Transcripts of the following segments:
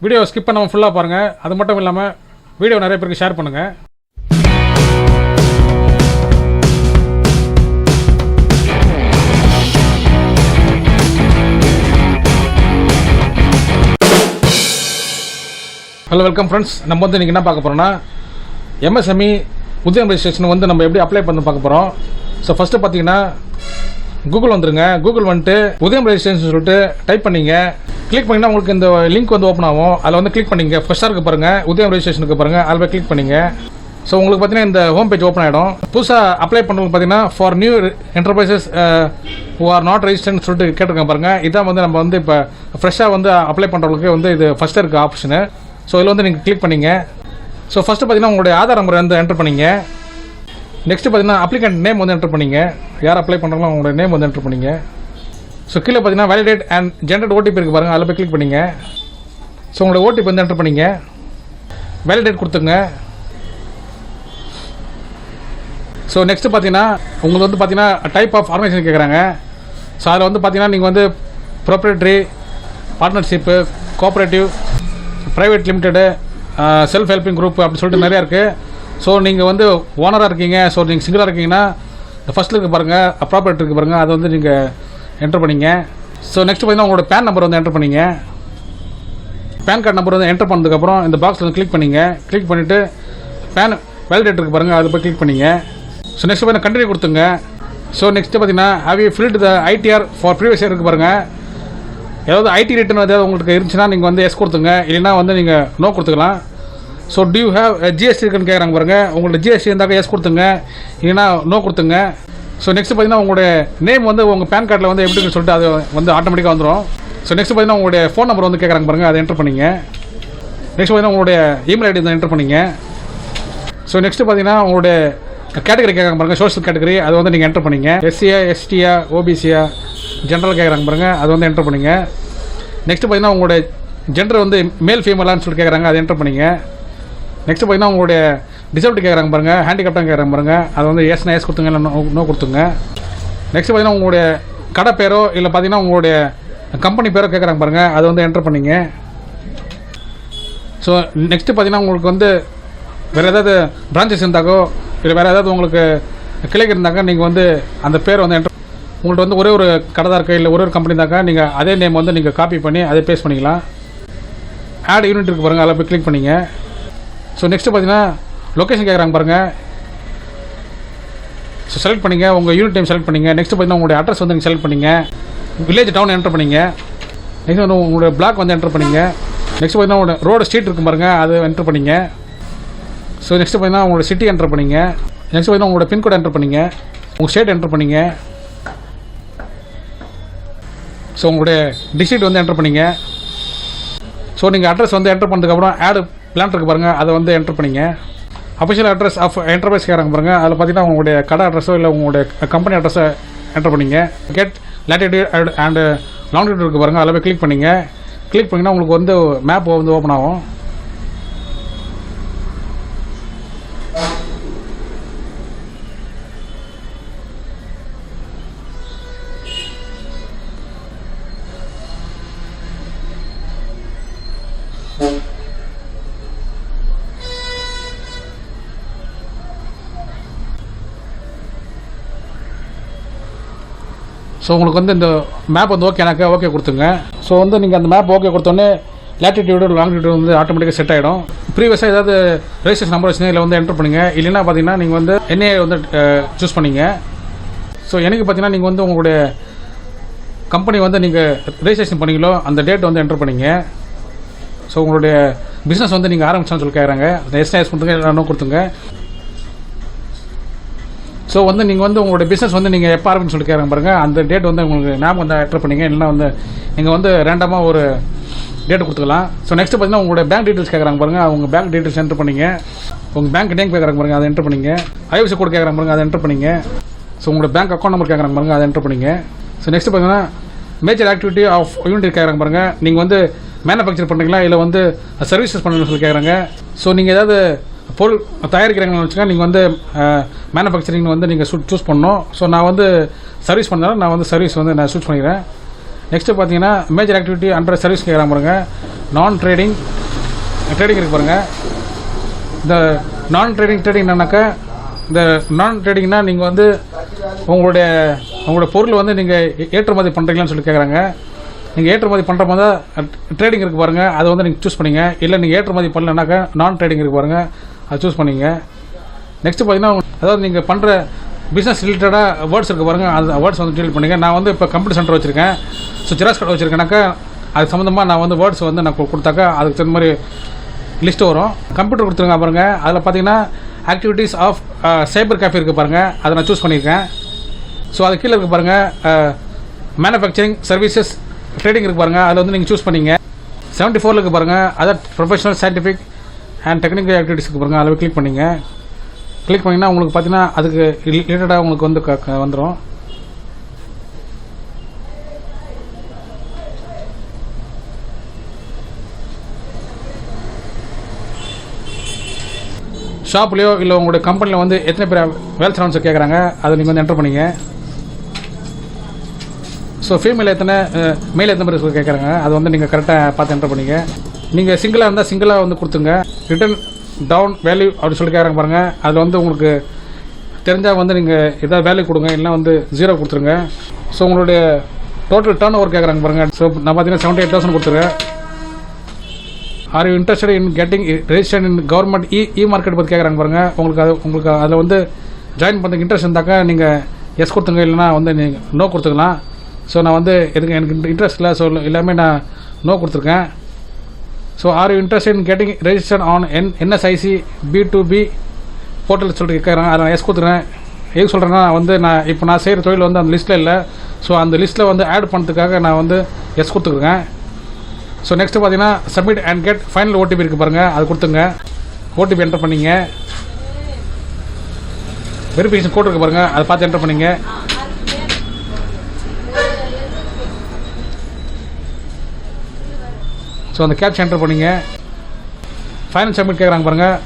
Video skip பண்ணாமல் ஃபுல்லாக பாருங்கள் அது மட்டும் இல்லாமல் வீடியோ நிறைய பேருக்கு ஷேர் பண்ணுங்கள் ஹலோ வெல்கம் ஃப்ரெண்ட்ஸ் நம்ம வந்து இன்றைக்கி என்ன பார்க்க போகிறோம்னா எம்எஸ்எம்இ உதயம் ரெஜிஸ்ட்ரேஷன் வந்து நம்ம எப்படி அப்ளை பண்ண பார்க்க போகிறோம் ஸோ ஃபஸ்ட்டு பார்த்தீங்கன்னா கூகுள் வந்துருங்க. கூகுள் வந்துட்டு உதயம் ரெஜிஸ்ட்ரேஷன் சொல்லிட்டு டைப் பண்ணீங்க. கிளிக் பண்ணிங்கன்னா உங்களுக்கு இந்த லிங்க் வந்து ஓப்பன் ஆகும். அதில் வந்து கிளிக் பண்ணிங்க. ஃப்ரெஷ்ஷாக இருக்க பாருங்கள் உதயம் ரெஜிஸ்ட்ரேஷனுக்கு பாருங்கள் அதில் போய் கிளிக் பண்ணிங்க. ஸோ உங்களுக்கு பார்த்தீங்கன்னா இந்த ஹோம் பேஜ் ஓப்பன் ஆகிடும் புதுசாக அப்ளை பண்ணுறது பார்த்தீங்கன்னா for new enterprises who are not ரெஜிஸ்டர்னு சொல்லிட்டு கேட்டிருக்கேன் பாருங்கள் இதான் வந்து நம்ம வந்து இப்போ ஃப்ரெஷ்ஷாக வந்து அப்ளை பண்ணுறவங்களுக்கு வந்து இது ஃபஸ்ட்டு இருக்க ஆப்ஷனு ஸோ இதில் வந்து நீங்கள் கிளிக் பண்ணிங்க. ஸோ ஃபஸ்ட்டு பார்த்தீங்கன்னா உங்களுடைய ஆதார் நம்பர் வந்து என்டர் பண்ணிங்க. நெக்ஸ்ட்டு பார்த்தீங்கன்னா அப்ளிகண்ட் நேம் வந்து என்டர் பண்ணீங்க. யார் அப்ளை பண்ணுறாங்களோ அவங்களோட நேம் வந்து என்டர் பண்ணீங்க. ஸோ கீழே பார்த்தீங்கன்னா வேலிடேட் அண்ட் ஜென்ரேட் ஓடிபி இருக்கு பாருங்கள் அதில் போய் கிளிக் பண்ணிங்க. ஸோ உங்களோட ஓடிபி வந்து என்டர் பண்ணிங்க. வேலிடேட் கொடுத்துங்க ஸோ நெக்ஸ்ட்டு பார்த்தீங்கன்னா உங்களுக்கு வந்து பார்த்தீங்கன்னா டைப் ஆஃப் ஆர்கனைசேஷன் கேட்குறாங்க ஸோ அதில் வந்து பார்த்தீங்கன்னா நீங்கள் வந்து proprietary partnership cooperative private limited self helping group அப்படின்னு சொல்லிட்டு நிறையா இருக்குது ஸோ நீங்கள் வந்து ஓனராக இருக்கீங்க. ஸோ நீங்கள் சிங்கிளாக இருக்கீங்கன்னா ஃபஸ்ட்டில் இருக்க பாருங்கள் ப்ராப்பர்ட்டி இருக்கு பாருங்கள் அதை வந்து நீங்கள் என்டர் பண்ணிங்க. ஸோ நெக்ஸ்ட் பார்த்தீங்கன்னா உங்களோட பேன் நம்பர் வந்து என்டர் பண்ணிங்க. பேன் கார்டு நம்பர் வந்து என்டர் பண்ணதுக்கப்புறம் இந்த பாக்ஸில் வந்து கிளிக் பண்ணிங்க. கிளிக் பண்ணிவிட்டு பேன் வேலிடேட் இருக்குது பாருங்கள் அதை போய் கிளிக் பண்ணிங்க. ஸோ நெக்ஸ்ட் பார்த்தீங்கன்னா கண்டினியூ கொடுத்துங்க. ஸோ நெக்ஸ்ட்டு பார்த்தீங்கன்னா how you filled the ITR for previous year இருக்குது பாருங்கள் ஏதாவது ஐடி ரிட்டர்ன் ஏதாவது உங்களுக்கு இருந்துச்சுன்னா நீங்கள் வந்து எஸ் கொடுத்துங்க. இல்லைன்னா வந்து நீங்கள் நோ கொடுத்துக்கலாம். ஸோ டியூ ஹேவ் ஜிஎஸ்டி இருக்குன்னு கேட்குறாங்க பாருங்கள் உங்களோட ஜிஎஸ்டி இருந்தாக்க எஸ் கொடுத்துங்க. இல்லைன்னா நோ கொடுத்துங்க. ஸோ நெக்ஸ்ட் பார்த்தீங்கன்னா உங்களுடைய நேம் வந்து உங்கள் பேன் கார்டில் வந்து எப்படின்னு சொல்லிட்டு அது வந்து ஆட்டோமேட்டிக்காக வந்துடும் ஸோ நெக்ஸ்ட் பார்த்தீங்கன்னா உங்களுடைய ஃபோன் நம்பர் வந்து கேட்குறாங்க பாருங்கள் அதை என்டர் பண்ணிங்க. நெக்ஸ்ட் பார்த்தீங்கன்னா உங்களுடைய இமெயில் ஐடி வந்து என்டர் பண்ணிங்க. ஸோ நெக்ஸ்ட் பார்த்தீங்கன்னா உங்களுடைய கேட்டகரி கேட்குறாங்க பாருங்கள் சோஷியல் கேட்டகரி அது வந்து நீங்கள் என்டர் பண்ணிங்க. எஸ்சியா எஸ்டியா ஓபிசியா ஜென்ரல் கேட்குறாங்க பாருங்கள் அது வந்து என்டர் பண்ணிங்க. நெக்ஸ்ட் பார்த்தீங்கன்னா உங்களுடைய ஜெண்டர் வந்து மேல் ஃபீமேலான்னு சொல்லி கேட்குறாங்க அதை என்டர் பண்ணிங்க. நெக்ஸ்ட் பார்த்தீங்கன்னா உங்களுடைய டிசபிலிட்டி கேட்குறாங்க பாருங்க ஹேண்டிகேப்டாக கேட்குறாங்க பாருங்க. அதை வந்து ஏஸ்னா எஸ் கொடுத்துங்க இல்லை நோ நோ கொடுத்துங்க நெக்ஸ்ட் பார்த்தீங்கன்னா உங்களுடைய கடை பேரோ இல்லை பார்த்தீங்கன்னா உங்களுடைய கம்பெனி பேரோ கேட்குறாங்க பாருங்க. அதை வந்து என்டர் பண்ணிங்க. ஸோ நெக்ஸ்ட்டு பார்த்தீங்கன்னா உங்களுக்கு வந்து வேறு ஏதாவது பிரான்ச்சஸ் இருந்தாக்கோ இல்லை வேறு ஏதாவது உங்களுக்கு கிளைக்கு இருந்தாக்கா நீங்கள் வந்து அந்த பேர் வந்து என்டர் உங்கள்கிட்ட வந்து ஒரே ஒரு கடை தான் இருக்குது இல்லை ஒரே ஒரு கம்பெனி தாக்கா நீங்கள் அதே நேம் வந்து நீங்கள் காப்பி பண்ணி அதை பேஸ்ட் பண்ணிக்கலாம். ஆட் யூனிட் இருக்கு பாருங்கள் அதில் போய் கிளிக் பண்ணிங்க. ஸோ நெக்ஸ்ட்டு பார்த்தீங்கன்னா லொக்கேஷன் கேட்குறாங்க பாருங்கள் ஸோ செலக்ட் பண்ணிங்க. உங்கள் யூனிட் டைம் செலக்ட் பண்ணிங்க. நெக்ஸ்ட் பார்த்தீங்கன்னா உங்களுடைய அட்ரஸ் வந்து நீங்கள் செலக்ட் பண்ணிங்க. வில்லேஜ் டவுன் என்டர் பண்ணிங்க. நெக்ஸ்ட் வந்து உங்களுடைய பிளாக் வந்து என்டர் பண்ணிங்க. நெக்ஸ்ட் பார்த்தீங்கன்னா உங்களோட ரோடு ஸ்ட்ரீட் இருக்கும் பாருங்க. அது என்டர் பண்ணிங்க. ஸோ நெக்ஸ்ட் பார்த்தீங்கன்னா உங்களோட சிட்டி என்டர் பண்ணிங்க. நெக்ஸ்ட் பார்த்தீங்கன்னா உங்களோட பின்கோட் என்டர் பண்ணிங்க. உங்கள் ஸ்டேட் என்டர் பண்ணிங்க. ஸோ உங்களுடைய டிஸ்ட்ரிக்ட் வந்து என்டர் பண்ணிங்க. ஸோ நீங்கள் அட்ரஸ் வந்து என்டர் பண்ணதுக்கப்புறம் ஆடு பிளான் இருக்குது பாருங்கள் அதை வந்து என்டர் பண்ணிங்க. அஃபிஷியல் அட்ரஸ் ஆஃப் என்டர்பிரைஸ் கேட்குறாங்க பாருங்கள் அதில் பார்த்தீங்கன்னா உங்களுடைய கடை அட்ரஸோ இல்லை உங்களுடைய கம்பெனி அட்ரஸை என்டர் பண்ணிங்க. கெட் லேட்டிடியூட் அண்டு லாங்கிடியூட் இருக்குது பாருங்கள் அதில் போய் கிளிக் பண்ணிங்க. கிளிக் பண்ணிங்கன்னா உங்களுக்கு வந்து மேப் வந்து ஓப்பன் ஆகும். ஸோ உங்களுக்கு வந்து இந்த மேப் வந்து ஓகே எனக்கு ஓகே கொடுத்துங்க. ஸோ வந்து நீங்கள் அந்த மேப் ஓகே கொடுத்தோன்னே லேட்டிடியூடு லாங்கிடியூடு வந்து ஆட்டோமேட்டிக்காக செட் ஆகிடும் ப்ரீவியஸாக ஏதாவது ரெஜிஸ்ட்ரேஷன் நம்பர் வச்சுருந்தா இதில் வந்து என்டர் பண்ணுங்க. இல்லைன்னா பார்த்தீங்கன்னா நீங்கள் வந்து என்ஏ வந்து சூஸ் பண்ணிங்க. ஸோ எனக்கு பார்த்தீங்கன்னா நீங்கள் வந்து உங்களுடைய கம்பெனி வந்து நீங்கள் ரெஜிஸ்ட்ரேஷன் பண்ணீங்களோ அந்த டேட் வந்து என்டர் பண்ணிங்க. ஸோ உங்களுடைய பிஸ்னஸ் வந்து நீங்கள் ஆரம்பிச்சான்னு சொல்லி கேட்குறாங்க எஸ்எஸ் கொடுத்துங்க இல்லை கொடுத்துங்க ஸோ வந்து நீங்கள் வந்து உங்களுடைய பிஸ்னஸ் வந்து நீங்கள் எப்போ ஆரம்பிச்சு சொல்லி கேட்குறாங்க பாருங்க. அந்த டேட் வந்து உங்களுக்கு ஞாபகம் வந்து என்டர் பண்ணிங்க. இல்லைன்னா வந்து நீங்கள் வந்து ரேண்டமாக ஒரு டேட் கொடுத்துக்கலாம். ஸோ நெக்ஸ்ட் பார்த்தீங்கன்னா உங்களோட பேங்க் டீட்டெயில்ஸ் கேட்குறாங்க பாருங்க. அவங்க பேங்க் டீட்டெயில்ஸ் என்டர் பண்ணிங்க. உங்கள் பேங்க் நேம் கேட்குறாங்க பாருங்க. அதை என்டர் பண்ணிங்க. ஐஎஃப்சி கோட் கேட்குறாங்க பாருங்க. அதை என்டர் பண்ணிங்க. ஸோ உங்களோட பேங்க் அக்கௌண்ட் நம்பர் கேட்குறாங்க பாருங்க. அதை என்டர் பண்ணிங்க. ஸோ நெக்ஸ்ட் பார்த்தீங்கன்னா மேஜர் ஆக்டிவிட்டி ஆஃப் யூனிட் கேட்குறாங்க பாருங்க. நீங்கள் வந்து மேனுஃபேக்சர் பண்ணுறீங்களா இல்லை வந்து சர்வீசஸ் பண்ணுறீங்கன்னு சொல்லி கேட்குறாங்க ஸோ நீங்கள் ஏதாவது பொருள் தயாரிக்கிறீங்கன்னு வச்சுக்கோங்க நீங்கள் வந்து மேனுஃபேக்சரிங் வந்து நீங்கள் சூஸ் பண்ணணும். ஸோ நான் வந்து சர்வீஸ் பண்ணாலும் நான் வந்து சர்வீஸ் வந்து நான் சூஸ் பண்ணிக்கிறேன். நெக்ஸ்ட்டு பார்த்தீங்கன்னா மேஜர் ஆக்டிவிட்டி அண்டர் சர்வீஸ் கேட்குறாங்க பாருங்க. நான் ட்ரேடிங் ட்ரேடிங் இருக்கு பாருங்கள் இந்த நான் ட்ரேடிங் ட்ரேடிங் என்னன்னாக்கா இந்த நான் ட்ரேடிங்னா நீங்கள் வந்து உங்களுடைய உங்களுடைய பொருள் வந்து நீங்கள் ஏற்றுமதி பண்ணுறீங்களான்னு சொல்லி கேட்குறாங்க நீங்கள் ஏற்றுமதி பண்ணுற மாதிரி ட்ரேடிங் இருக்குது பாருங்கள் அதை வந்து நீங்கள் சூஸ் பண்ணிங்க. இல்லை நீங்கள் ஏற்றுமதி பண்ணலனாக்கா நான் ட்ரேடிங் இருக்குது பாருங்கள் அதை சூஸ் பண்ணிங்க நெக்ஸ்ட்டு பார்த்தீங்கன்னா அதாவது நீங்கள் பண்ணுற பிஸ்னஸ் ரிலேட்டடாக வேர்ட்ஸ் இருக்குது பாருங்கள் அந்த வேர்ட்ஸ் வந்து டீல் பண்ணுங்க நான் வந்து இப்போ கம்ப்யூட்டர் சென்டர் வச்சுருக்கேன். ஸோ ஜெராக்ஸ் கடை வச்சுருக்கேனாக்கா அது சம்மந்தமாக நான் வந்து வேர்ட்ஸ் வந்து நான் கொடுத்தாக்கா அதுக்கு தகுந்த மாதிரி லிஸ்ட்டு வரும். கம்ப்யூட்டர் கொடுத்துருங்க பாருங்க. அதில் பார்த்தீங்கன்னா ஆக்டிவிட்டீஸ் ஆஃப் சைபர் கேஃபே இருக்குது பாருங்கள் அதை நான் சூஸ் பண்ணியிருக்கேன். ஸோ அது கீழே இருக்குது பாருங்கள் மேனுஃபேக்சரிங் சர்வீசஸ் ட்ரேடிங் இருக்குது பாருங்கள் அதில் வந்து நீங்கள் சூஸ் பண்ணிங்க செவன்ட்டி ஃபோரில் இருக்குது பாருங்கள் other professional scientific and technical ஆக்டிவிட்டிஸ்க்கு பாருங்கள் அதில் கிளிக் பண்ணிங்க. கிளிக் பண்ணிங்கன்னா உங்களுக்கு பார்த்தீங்கன்னா அதுக்கு ரிலேட்டடாக உங்களுக்கு வந்து க- வந்துடும் ஷாப்லேயோ இல்லை உங்களுடைய கம்பெனியில் வந்து எத்தனை பேர் வேல்ஸ் செய்கிறான்னு கேட்குறாங்க அதை நீங்கள் வந்து என்டர் பண்ணிங்க. ஸோ ஃபீமேல் எத்தனை மேல் எத்தனை பேர் கேட்குறாங்க அது வந்து நீங்கள் கரெக்டாக பார்த்து என்டர் பண்ணிங்க. நீங்கள் சிங்கிளாக இருந்தால் சிங்கிளாக வந்து கொடுத்துங்க ரிட்டன் டவுன் வேல்யூ அப்படின்னு சொல்லி கேட்குறாங்க பாருங்கள் அதில் வந்து உங்களுக்கு தெரிஞ்சால் வந்து நீங்கள் எதாவது வேல்யூ கொடுங்க. இல்லைனா வந்து ஜீரோ கொடுத்துருங்க. ஸோ உங்களுடைய டோட்டல் டர்ன் ஓவர் கேட்குறாங்க பாருங்கள் ஸோ நான் பார்த்தீங்கன்னா செவன்ட்டி எயிட் தௌசண்ட் கொடுத்துருக்கேன் are you interested in getting registered in government E E market பற்றி கேட்குறாங்க பாருங்கள் உங்களுக்கு அது உங்களுக்கு அதில் வந்து ஜாயின் பண்ணுறதுக்கு இன்ட்ரெஸ்ட் இருந்தாக்கா நீங்கள் எஸ் கொடுத்துங்க இல்லைனா வந்து நீங்கள் நோ கொடுத்துக்கலாம். ஸோ நான் வந்து எதுக்கு எனக்கு இன்ட்ரெஸ்ட் இல்லை. ஸோ எல்லாமே நான் நோ கொடுத்துருக்கேன். So are you interest in getting register on N NSIC B to B portal சொல்லிட்டு கேட்குறாங்க அதை நான் எஸ் கொடுத்துறேன் எதுக்கு சொல்கிறேன்னா வந்து நான் இப்போ நான் செய்கிற தொழில் வந்து அந்த லிஸ்ட்டில் இல்லை. ஸோ அந்த லிஸ்ட்டில் வந்து ஆட் பண்ணுறதுக்காக நான் வந்து எஸ் கொடுத்துருக்கேன். ஸோ நெக்ஸ்ட்டு பார்த்தீங்கன்னா submit and get final OTP இருக்குது பாருங்கள் அது கொடுத்துங்க ஓடிபி என்டர் பண்ணிங்க. வெரிஃபிகேஷன் கோட் இருக்கு பாருங்கள் அதை பார்த்து என்டர் பண்ணிங்க. ஸோ அந்த கேப்ஸ் என்டர் பண்ணிங்க ஃபைனல் சப்மிட் கேட்குறாங்க பாருங்கள்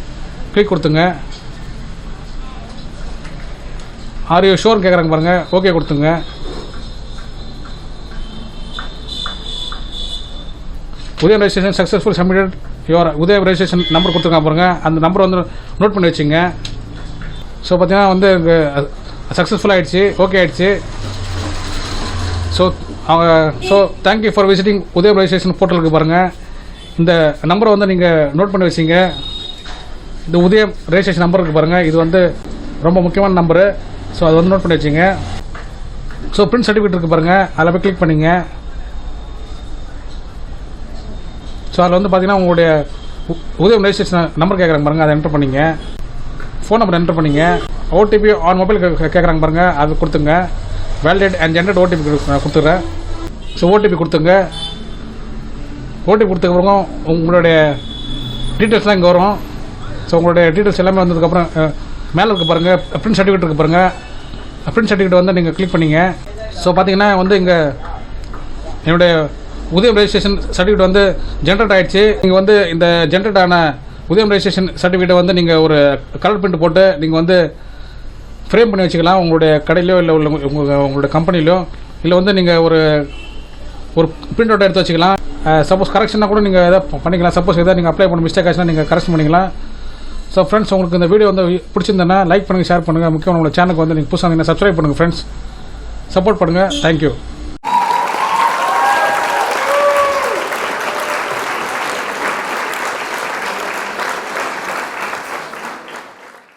கிளிக் கொடுத்துங்க. ஆரியோ ஷோர் கேட்குறாங்க பாருங்கள் ஓகே கொடுத்துங்க. Udyam registration successful submitted your Udyam registration number கொடுத்துருக்காங்க பாருங்கள் அந்த நம்பர் வந்து நோட் பண்ணி வச்சுங்க. ஸோ பார்த்தீங்கன்னா வந்து சக்ஸஸ்ஃபுல் ஆகிடுச்சு ஓகே ஆகிடுச்சு ஸோ அவங்க so thank you for visiting Udaya registration போர்ட்டலுக்கு பாருங்கள் இந்த நம்பரை வந்து நீங்கள் நோட் பண்ணி வச்சிங்க. இந்த உதயம் ரெஜிஸ்ட்ரேஷன் நம்பருக்கு பாருங்கள் இது வந்து ரொம்ப முக்கியமான நம்பரு ஸோ அது வந்து நோட் பண்ணி வச்சிங்க. ஸோ பிரிண்ட் சர்டிஃபிகேட் இருக்கு பாருங்கள் அதில் போய் கிளிக் பண்ணிங்க. ஸோ அதில் வந்து பார்த்தீங்கன்னா உங்களுடைய உ- உதயம் ரெஜிஸ்ட்ரேஷன் நம்பர் கேட்குறாங்க பாருங்கள் அதை என்டர் பண்ணிங்க. ஃபோன் நம்பர் என்டர் பண்ணிங்க. ஓடிபி ஆன் மொபைல் கேட்குறாங்க பாருங்கள் அது கொடுத்துங்க வேலிடேட் அண்ட் ஜென்ரேட் ஓடிபி கொடுத்துட்றேன் ஸோ ஓடிபி கொடுத்துங்க. ஓடிபி கொடுத்ததுக்கப்புறம் உங்களுடைய டீட்டெயில்ஸ்லாம் இங்கே வரும். ஸோ உங்களுடைய டீட்டெயில்ஸ் எல்லாமே வந்ததுக்கப்புறம் மேலே இருக்க பாருங்கள் பிரிண்ட் சர்டிஃபிகேட் இருக்க பாருங்கள் பிரிண்ட் சர்டிஃபிகேட் வந்து நீங்கள் கிளிக் பண்ணிங்க. ஸோ பார்த்தீங்கன்னா வந்து இங்கே என்னுடைய உதயம் ரெஜிஸ்ட்ரேஷன் சர்டிஃபிகேட் வந்து ஜென்ரேட் ஆகிடுச்சு நீங்கள் வந்து இந்த ஜென்ரேட் ஆன உதயம் ரெஜிஸ்ட்ரேஷன் சர்டிஃபிகேட்டை வந்து நீங்கள் ஒரு கலர் பிரிண்ட் போட்டு நீங்கள் வந்து ஃப்ரேம் பண்ணி வச்சுக்கலாம். உங்களுடைய கடையிலோ இல்லை உள்ள உங்கள் உங்களுடைய கம்பெனிலோ இல்லை வந்து நீங்கள் ஒரு ஒரு பிரிண்ட் அவுட் எடுத்து வச்சுக்கலாம். சப்போஸ் கரெக்ஷனாக கூட நீங்கள் எதாவது பண்ணிக்கலாம். சப்போஸ் எதாவது நீங்கள் அப்ளை பண்ண மிஸ்டேக் ஆச்சுன்னா நீங்கள் கரெக்ஷன் பண்ணிக்கலாம். ஸோ ஃப்ரெண்ட்ஸ் உங்களுக்கு இந்த வீடியோ வந்து பிடிச்சிருந்தேன்னா லைக் பண்ணுங்கள் ஷேர் பண்ணுங்கள் முக்கியம் உங்களோட சேனலுக்கு வந்து நீங்கள் புதுசாக நீங்கள் சப்ஸ்கிரைப் பண்ணுங்கள் ஃப்ரெண்ட்ஸ் சப்போர்ட் பண்ணுங்கள் தேங்க்யூ